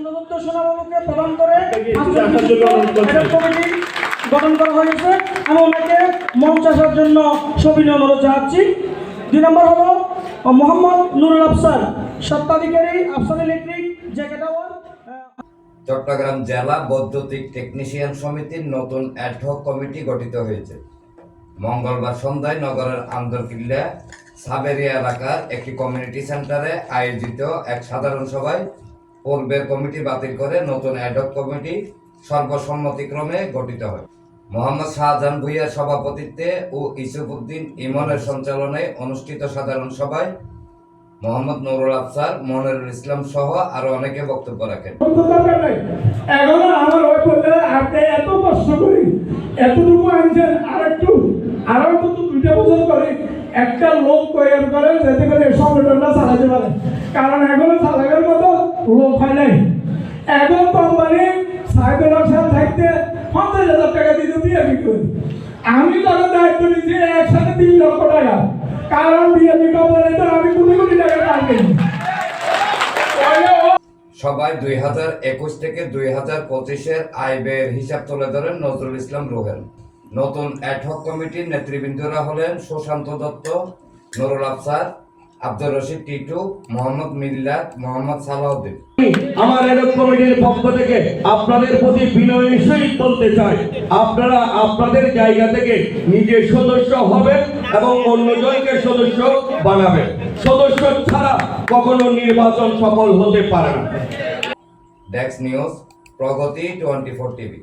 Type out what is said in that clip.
চন্দ্রগুপ্ত সোনাবাবুকে প্রদান করে কমিটি গঠন করা হয়েছে। আমি ওনাকে মঞ্চ আসার জন্য সবিনয় অনুরোধ জানাচ্ছি। দুই নম্বর হলো মোহাম্মদ নুরুল আফসার আফসার ইলেকট্রিক চট্টগ্রাম জেলা বৈদ্যুতিক টেকনিশিয়ান সমিতির নতুন অ্যাডহক কমিটি গঠিত হয়েছে। মঙ্গলবার সন্ধ্যায় নগরের আন্দরকিল্লা সাবেরিয়া এলাকার একটি কমিউনিটি সেন্টারে আয়োজিত এক সাধারণ সভায় পূর্বের কমিটি বাতিল করে নতুন অ্যাডহক কমিটি সর্বসম্মতিক্রমে গঠিত হয়। মোহাম্মদ শাহজাহান ভুইয়ার সভাপতিত্বে ও ইসুফুদ্দিন ইমনের সঞ্চালনায় অনুষ্ঠিত সাধারণ সভায় মোহাম্মদ নুরুল আফসার, মনিরুল ইসলাম সহ আরও অনেকে বক্তব্য রাখেন। একটু লোক তৈরি করে, যাতে করে সংগঠনটা চালাতে পারে। কারণ এখনও কোম্পানি থাকতে পঞ্চাশ হাজার টাকা দিতে বিএপি করি আমি দায়িত্ব নিচ্ছি একসাথে তিন লক্ষ টাকা। কারণ বিএপি কোম্পানিতে আমি কোটি কোটি টাকা সবাই দুই হাজার একুশ থেকে দুই হাজার পঁচিশের আয় ব্যয়ের হিসাব তুলে ধরেন নজরুল ইসলাম রোহেন। নতুন অ্যাডহক কমিটির নেতৃবৃন্দরা হলেন সুশান্ত দত্ত, নুরুল আফসার আব্দুর রশিদ টিটু মোহাম্মদ মিল্লাত মোহাম্মদ সালাউদ্দিন। আমার এরক কমিটির পক্ষ থেকে আপনাদের প্রতি বিনয়ের সহিত বলতে চাই আপনারা আপনাদের জায়গা থেকে নিজে সদস্য হবেন এবং অন্যজনকে সদস্য বানাবেন। সদস্য ছাড়া কখনো নির্বাচন সফল হতে পারে না। ডেক্স news Pragati twenty four TV.